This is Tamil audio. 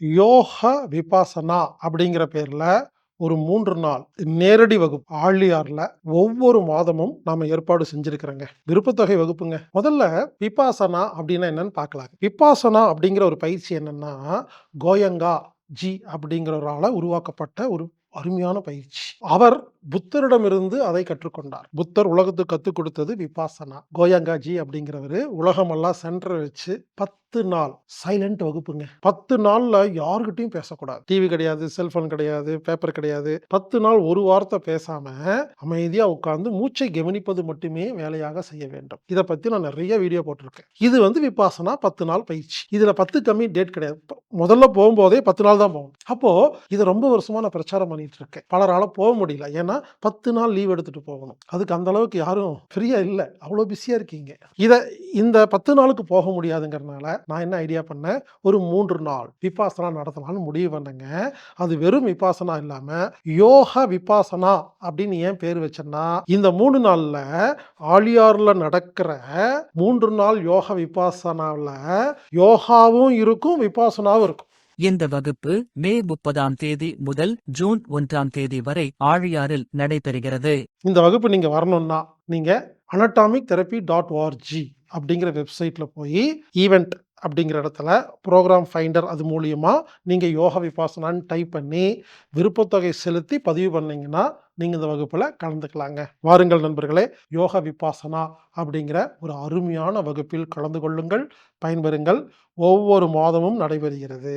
யோக விபாசனா அப்படிங்கிற பேர்ல ஒரு மூன்று நாள் நேரடி வகுப்பு ஆழியாரில் ஒவ்வொரு மாதமும் நாம ஏற்பாடு செஞ்சிருக்கிறோங்க. விருப்பத்தொகை வகுப்புங்க. முதல்ல விபாசனா அப்படின்னா என்னன்னு பார்க்கலாம் விபாசனா அப்படிங்கிற ஒரு பயிற்சி என்னன்னா கோயங்கா ஜி அப்படிங்கிறவரால உருவாக்கப்பட்ட ஒரு அருமையான பயிற்சி. அவர் புத்தரிடமிருந்து அதை கற்றுக்கொண்டார். புத்தர் உலகத்துக்கு கற்றுக் கொடுத்தது விபாசனா. கோயங்கா ஜி அப்படிங்கிறவரு உலகமெல்லாம் சென்டர் வச்சு பத்து பத்து நாள் சைலண்ட் வகுப்புங்க. பத்து நாள்ல யாருக்கிட்டையும் பேசக்கூடாது. டிவி கிடையாது செல்போன் கிடையாது பேப்பர் கிடையாது. பத்து நாள் ஒரு வார்த்தை பேசாம அமைதியா உட்கார்ந்து மூச்சை கவனிப்பது மட்டுமே வேலையாக செய்ய வேண்டும். இதை பத்தி நான் நிறைய வீடியோ போட்டிருக்கேன். இது வந்து விபாசனா பத்து நாள் பயிற்சி. இதுல பத்து கம்மி டேட் கிடையாது. முதல்ல போகும்போதே பத்து நாள் தான் போகும். அப்போ இதை ரொம்ப வருஷமா நான் பிரச்சாரம் பண்ணிட்டு இருக்கேன். பலரால போக முடியல. ஏன்னா பத்து நாள் லீவ் எடுத்துட்டு போகணும். அதுக்கு அந்த அளவுக்கு யாரும் ஃப்ரீயா இல்லை. அவ்வளோ பிஸியா இருக்கீங்க. இதை இந்த பத்து நாளுக்கு போக முடியாதுங்கிறனால நான் என்ன ஐடியா பண்ணேன்? ஒரு மூன்று நாள் விபாசனா நடத்தலாம்னு முடிவு பண்ணேங்க. அது வெறும் விபாசனா இல்லாம யோக விபாசனா அப்படின்னு ஏன் பேர் வச்சேன்னா இந்த மூணு நாள்ல ஆழியார்ல நடக்கிற மூன்று நாள் யோக விபாசனாவில் யோகாவும் இருக்கும் விபாசனாவும் இருக்கும். இந்த வகுப்பு மே முப்பதாம் தேதி முதல் ஜூன் ஒன்றாம் தேதி வரை ஆழியாறில் நடைபெறுகிறது. இந்த வகுப்பு நீங்க வரணும்னா நீங்க அனட்டாமிக் தெரப்பி டாட் ஓஆர்ஜி அப்படிங்கிற வெப்சைட்ல போய் ஈவெண்ட் அப்படிங்கிற இடத்துல ப்ரோக்ராம் ஃபைண்டர் அது மூலியமாக நீங்கள் யோகா விபாசனான்னு டைப் பண்ணி விருப்பத்தொகை செலுத்தி பதிவு பண்ணிங்கன்னா நீங்கள் இந்த வகுப்பில் கலந்துக்கலாங்க. வாருங்கள் நண்பர்களே யோகா விபாசனா அப்படிங்கிற ஒரு அருமையான வகுப்பில் கலந்து கொள்ளுங்கள் பயன்பெறுங்கள். ஒவ்வொரு மாதமும் நடைபெறுகிறது.